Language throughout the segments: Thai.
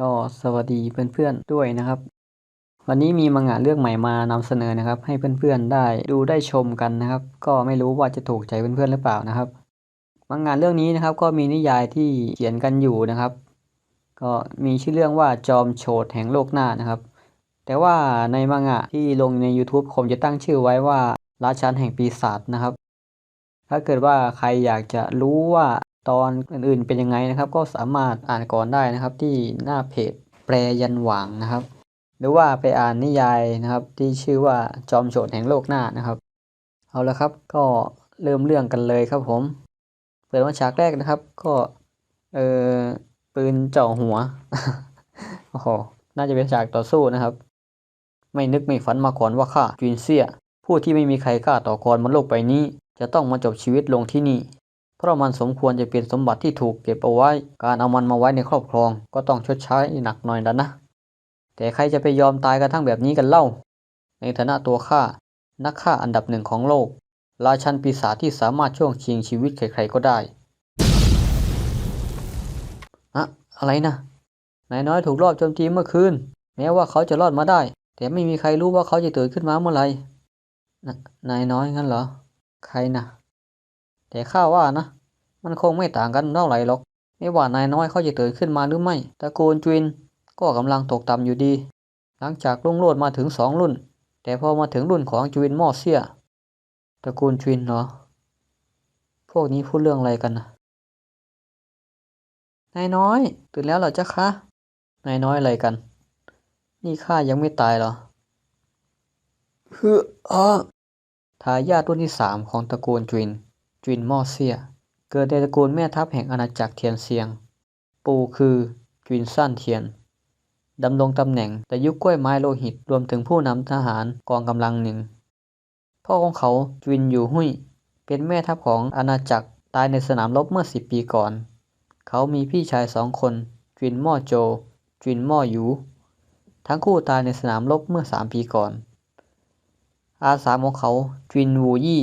ก็สวัสดีเพื่อนๆด้วยนะครับ วันนี้มีมังงะเรื่องใหม่มานำเสนอนะครับ ให้เพื่อนๆได้ดูได้ชมกันนะครับ ก็ไม่รู้ว่าจะถูกใจเพื่อนๆหรือเปล่านะครับ มังงะเรื่องนี้นะครับก็มีนิยายที่เขียนกันอยู่นะครับ ก็มีชื่อเรื่องว่าจอมโฉดแห่งโลกหน้านะครับ แต่ว่าในมังงะที่ลงใน YouTube ผมจะตั้งชื่อไว้ว่าราชันแห่งปีศาจนะครับ ถ้าเกิดว่าใครอยากจะรู้ว่า ตอนอื่นๆเป็นยังไงนะครับ ก็สามารถอ่านก่อนได้นะครับ ที่หน้าเพจแปรยันหวางนะครับ หรือว่าไปอ่านนิยายนะครับ ที่ชื่อว่าจอมโฉดแห่งโลกหน้านะครับ เอาละครับก็เริ่มเรื่องกันเลยครับผม เปิดมาฉากแรกนะครับ ก็เออปืนเจาะหัวโอ้โหน่าจะเป็นฉากต่อสู้นะครับ ไม่นึกไม่ฝันมาก่อนว่าข้าจุนเซียผู้ที่ไม่มีใครกล้าต่อกรบนโลกใบนี้ จะต้องมาจบชีวิตลงที่นี่ เพราะมันสมควรจะเป็นสมบัติที่ถูกเก็บเอาไว้ การเอามันมาไว้ในครอบครอง ก็ต้องชดใช้หนักหน่อยแล้วนะ แต่ใครจะไปยอมตายกันทั้งแบบนี้กันเล่า ในฐานะตัวข้านักฆ่าอันดับหนึ่งของโลก ราชันปีศาจที่สามารถช่วงชิงชีวิตใครๆก็ได้อะอะไรนะนายน้อยถูกรอบโจมตีเมื่อคืน แม้ว่าเขาจะรอดมาได้ แต่ไม่มีใครรู้ว่าเขาจะตื่นขึ้นมาเมื่อไหร่นะนายน้อยงั้นเหรอ ใครนะ แต่ข้าว่านะ มันคงไม่ต่างกันเท่าไหร่หรอก ไม่ว่านายน้อยเขาจะตื่นขึ้นมาหรือไม่ตระกูลจุนก็กำลังตกต่ำอยู่ดี หลังจากรุ่งโรจน์มาถึงสองรุ่น แต่พอมาถึงรุ่นของจุนม่อเสียตระกูลจุนเหรอพวกนี้พูดเรื่องอะไรกันนะนายน้อย ตื่นแล้วเหรอจ๊ะคะนายน้อยอะไรกัน นี่ข้ายังไม่ตายเหรอเฮ้ออ้อทายาทรุ่นที่สามของตระกูลจุน จุนม่อเซีย เกิดในตระกูลแม่ทัพแห่งอาณาจักรเทียนเซียง ปู่คือจุนซ่านเทียนดำรงตำแหน่งแต่ยุคกล้วยไม้โลหิตรวมถึงผู้นำทหารกองกำลังหนึ่ง พ่อของเขาจุนอยู่หุยเป็นแม่ทัพของอาณาจักรตายในสนามรบเมื่อสิบปีก่อน เขามีพี่ชายสองคนจุนม่อโจจุนม่อหยูทั้งคู่ตายในสนามรบเมื่อสามปีก่อน อาสาของเขาจุนวูยี่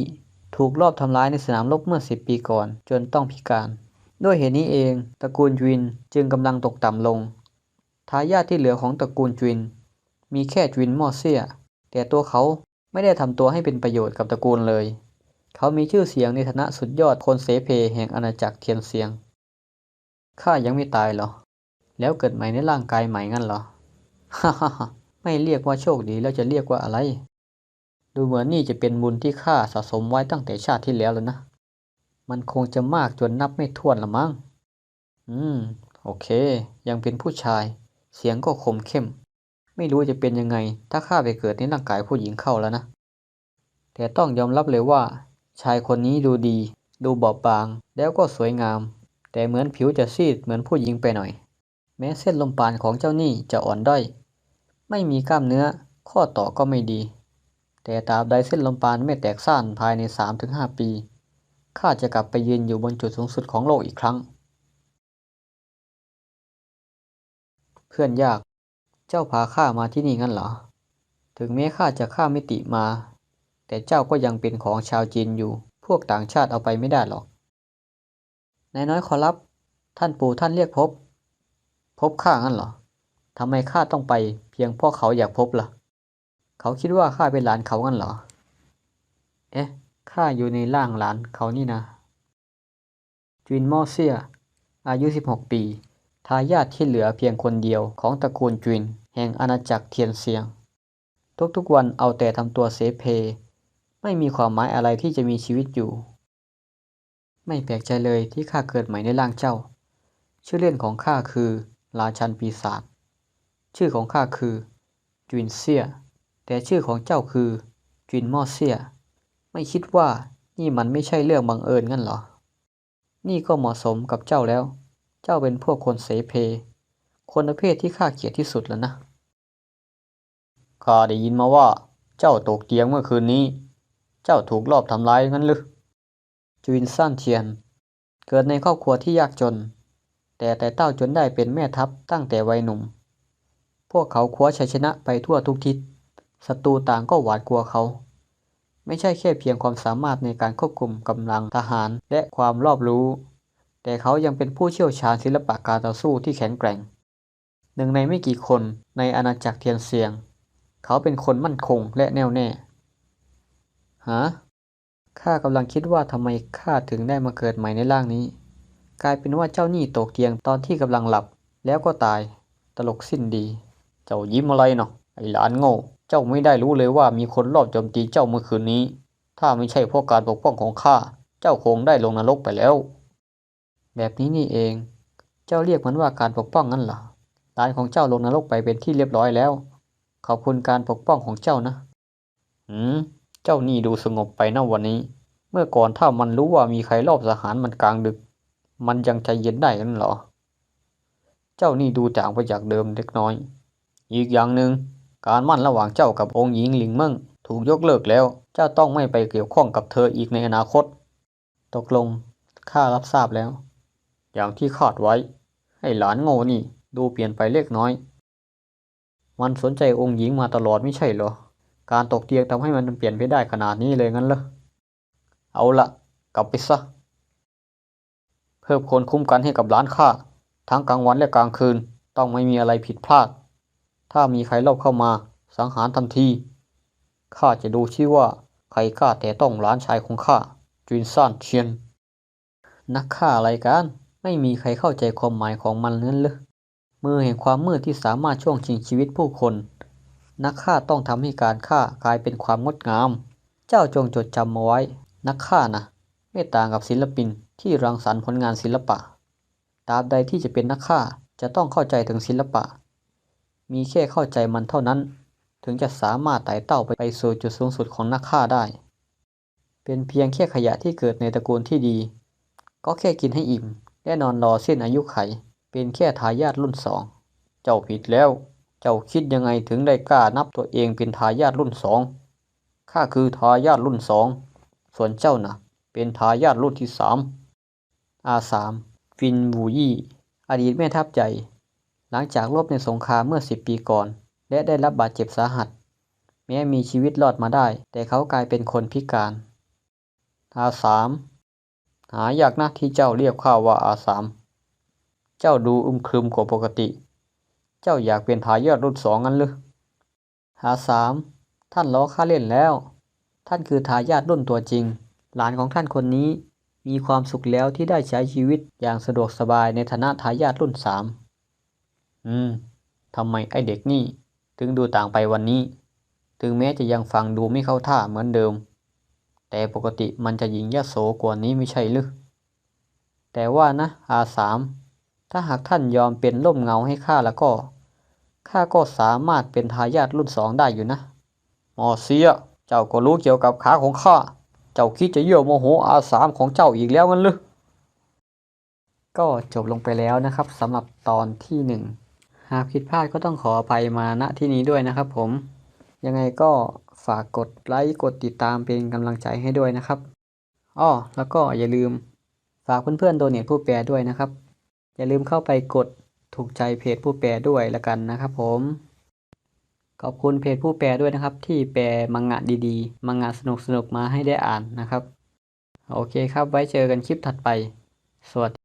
ถูกลอบทำร้ายในสนามรบเมื่อสิบปีก่อน จนต้องพิการ ด้วยเหตุนี้เอง ตระกูลจุนจึงกำลังตกต่ำลง ทายาทที่เหลือของตระกูลจุนมีแค่จุนมอเซียแต่ตัวเขาไม่ได้ทำตัวให้เป็นประโยชน์กับตระกูลเลย เขามีชื่อเสียงในฐานะสุดยอดคนเสเพแห่งอาณาจักรเทียนเซียง ข้ายังไม่ตายหรอ แล้วเกิดใหม่ในร่างกายใหม่งั้นหรอ ฮ่าฮ่าฮ่าไม่เรียกว่าโชคดีแล้วจะเรียกว่าอะไร ดูเหมือนนี่จะเป็นบุญที่ข้าสะสมไว้ตั้งแต่ชาติที่แล้วแล้วนะ มันคงจะมากจนนับไม่ถ้วนละมั้ง อืม โอเค ยังเป็นผู้ชาย เสียงก็คมเข้ม ไม่รู้จะเป็นยังไง ถ้าข้าไปเกิดในร่างกายผู้หญิงเข้าแล้วนะ แต่ต้องยอมรับเลยว่า ชายคนนี้ดูดี ดูบอบบาง แล้วก็สวยงาม แต่เหมือนผิวจะซีดเหมือนผู้หญิงไปหน่อย แม้เส้นลมปานของเจ้านี่จะอ่อนด้อย ไม่มีกล้ามเนื้อ ข้อต่อก็ไม่ดี แต่ตราบใดเส้นลมปานไม่แตกซ่านภายใน 3-5 ปี ข้าจะกลับไปยืนอยู่บนจุดสูงสุดของโลกอีกครั้ง เพื่อนยาก เจ้าพาข้ามาที่นี่งั้นเหรอ ถึงแม้ข้าจะข้ามมิติมา แต่เจ้าก็ยังเป็นของชาวจีนอยู่ พวกต่างชาติเอาไปไม่ได้หรอก นายน้อยขอรับ ท่านปู่ท่านเรียกพบ พบข้างั้นเหรอทำไมข้าต้องไปเพียงเพราะเขาอยากพบล่ะ เขาคิดว่าข้าเป็นหลานเขางั้นเหรอ เอ๊ะ ข้าอยู่ในร่างหลานเขานี่นะจินมอเซีย อายุ 16 ปี ทายาทที่เหลือเพียงคนเดียวของตระกูลจุนแห่งอาณาจักรเทียนเซียง ทุกๆวันเอาแต่ทำตัวเสเพ ไม่มีความหมายอะไรที่จะมีชีวิตอยู่ ไม่แปลกใจเลยที่ข้าเกิดใหม่ในร่างเจ้า ชื่อเล่นของข้าคือ ราชันปีศาจ ชื่อของข้าคือจุนเซีย แต่ชื่อของเจ้าคือจุนมอเซีย ไม่คิดว่านี่มันไม่ใช่เรื่องบังเอิญงั้นหรอ นี่ก็เหมาะสมกับเจ้าแล้ว เจ้าเป็นพวกคนเสเพ คนประเภทที่ข้าเกลียดที่สุดแล้วนะ ข้าได้ยินมาว่า เจ้าตกเตียงเมื่อคืนนี้ เจ้าถูกลอบทำร้ายงั้นหรือจุนซ่านเทียน เกิดในครอบครัวที่ยากจน แต่แต่เต้าจนได้เป็นแม่ทัพตั้งแต่วัยหนุ่ม พวกเขาคว้าชัยชนะไปทั่วทุกทิศ ศัตรูต่างก็หวาดกลัวเขา ไม่ใช่แค่เพียงความสามารถในการควบคุมกำลังทหารและความรอบรู้ แต่เขายังเป็นผู้เชี่ยวชาญศิลปะการต่อสู้ที่แข็งแกร่ง หนึ่งในไม่กี่คนในอาณาจักรเทียนเซียง เขาเป็นคนมั่นคงและแน่วแน่ฮะข้ากำลังคิดว่าทำไมข้าถึงได้มาเกิดใหม่ในร่างนี้ กลายเป็นว่าเจ้าหนี้ตกเตียงตอนที่กำลังหลับ แล้วก็ตาย ตลกสิ้นดี เจ้ายิ้มอะไรเนาะไอ้หลานโง่ เจ้าไม่ได้รู้เลยว่ามีคนรอบโจมตีเจ้าเมื่อคืนนี้ ถ้าไม่ใช่เพราะการปกป้องของข้า เจ้าคงได้ลงนรกไปแล้ว แบบนี้นี่เอง เจ้าเรียกมันว่าการปกป้องงั้นเหรอหลานของเจ้าลงนรกไปเป็นที่เรียบร้อยแล้ว ขอบคุณการปกป้องของเจ้านะ หืม เจ้านี่ดูสงบไปนะวันนี้ เมื่อก่อนถ้ามันรู้ว่ามีใครรอบสหารมันกลางดึก มันยังใจเย็นได้กันเหรอ เจ้านี่ดูจางไปจากเดิมเล็กน้อย อีกอย่างหนึ่ง การมั่นระหว่างเจ้ากับองค์หญิงหลิงเมิ่งถูกยกเลิกแล้ว เจ้าต้องไม่ไปเกี่ยวข้องกับเธออีกในอนาคต ตกลง ข้ารับทราบแล้ว อย่างที่คาดไว้ ให้หลานโง่นี่ดูเปลี่ยนไปเล็กน้อย มันสนใจองค์หญิงมาตลอดไม่ใช่เหรอ การตกเตียงทำให้มันเปลี่ยนไปได้ขนาดนี้เลยงั้นเหรอ เอาละกลับไปซะ เพิ่มคนคุ้มกันให้กับร้านข้า ทั้งกลางวันและกลางคืน ต้องไม่มีอะไรผิดพลาด ถ้ามีใครลอบเข้ามาสังหารทันทีข้าจะดูชื่อว่าใครกล้าแต่ต้องร้านชายของข้าจุนซ่านเชียน นักฆ่าอะไรกันไม่มีใครเข้าใจความหมายของมันนั่นเลยมือแห่งความมืดที่สามารถช่วงชิงชีวิตผู้คน นักฆ่าต้องทำให้การฆ่ากลายเป็นความงดงาม เจ้าจงจดจำเอาไว้ นักฆ่านะไม่ต่างกับศิลปินที่รังสรรค์ผลงานศิลปะตราบใดที่จะเป็นนักฆ่าจะต้องเข้าใจถึงศิลปะ มีแค่เข้าใจมันเท่านั้น ถึงจะสามารถไต่เต้าไปสู่จุดสูงสุดของนักฆ่าได้ เป็นเพียงแค่ขยะที่เกิดในตระกูลที่ดี ก็แค่กินให้อิ่มและนอนรอสิ้นอายุไข เป็นแค่ทายาทรุ่นสอง เจ้าผิดแล้ว เจ้าคิดยังไงถึงได้กล้านับตัวเองเป็นทายาทรุ่นสอง ข้าคือทายาทรุ่นสอง ส่วนเจ้านะ่ะ เป็นทายาทรุ่นที่สามอาสามฟินบูยี่ อดีตแม่ทัพใหญ่ หลังจากรบในสงครามเมื่อสิบปีก่อน และได้รับบาดเจ็บสาหัส แม้มีชีวิตรอดมาได้ แต่เขากลายเป็นคนพิการอาสามหายากนะที่เจ้าเรียกข้าว่าอาสามเจ้าดูอึมครึมกว่าปกติ เจ้าอยากเป็นทายาทรุ่นสองงั้นหรืออาสามท่านล้อข้าเล่นแล้ว ท่านคือทายาทรุ่นตัวจริง หลานของท่านคนนี้มีความสุขแล้วที่ได้ใช้ชีวิตอย่างสะดวกสบายในฐานะทายาทรุ่นสาม อืมทำไมไอเด็กนี่ ถึงดูต่างไปวันนี้ ถึงแม้จะยังฟังดูไม่เข้าท่าเหมือนเดิม แต่ปกติมันจะหญิงยโสกว่านี้ไม่ใช่หรือแต่ว่านะอาสามถ้าหากท่านยอมเป็นร่มเงาให้ข้าแล้วก็ข้าก็สามารถเป็นทายาทรุ่นสองได้อยู่นะมอเสียเจ้าก็รู้เกี่ยวกับขาของข้า เจ้าคิดจะเยี่ยวโมโหอาสามของเจ้าอีกแล้วงั้นหรือก็จบลงไปแล้วนะครับสำหรับตอนที่หนึ่ง หากผิดพลาดก็ต้องขออภัยมาณที่นี้ด้วยนะครับผม ยังไงก็ฝากกดไลค์กดติดตามเป็นกำลังใจให้ด้วยนะครับอ้อแล้วก็อย่าลืมฝากเพื่อนๆโดเนทผู้แปลด้วยนะครับ อย่าลืมเข้าไปกดถูกใจเพจผู้แปลด้วยละกันนะครับผมขอบคุณเพจผู้แปลด้วยนะครับ ที่แปลมังงะดีๆ มังงะสนุกๆมาให้ได้อ่านนะครับ โอเคครับไว้เจอกันคลิปถัดไป สวัสดี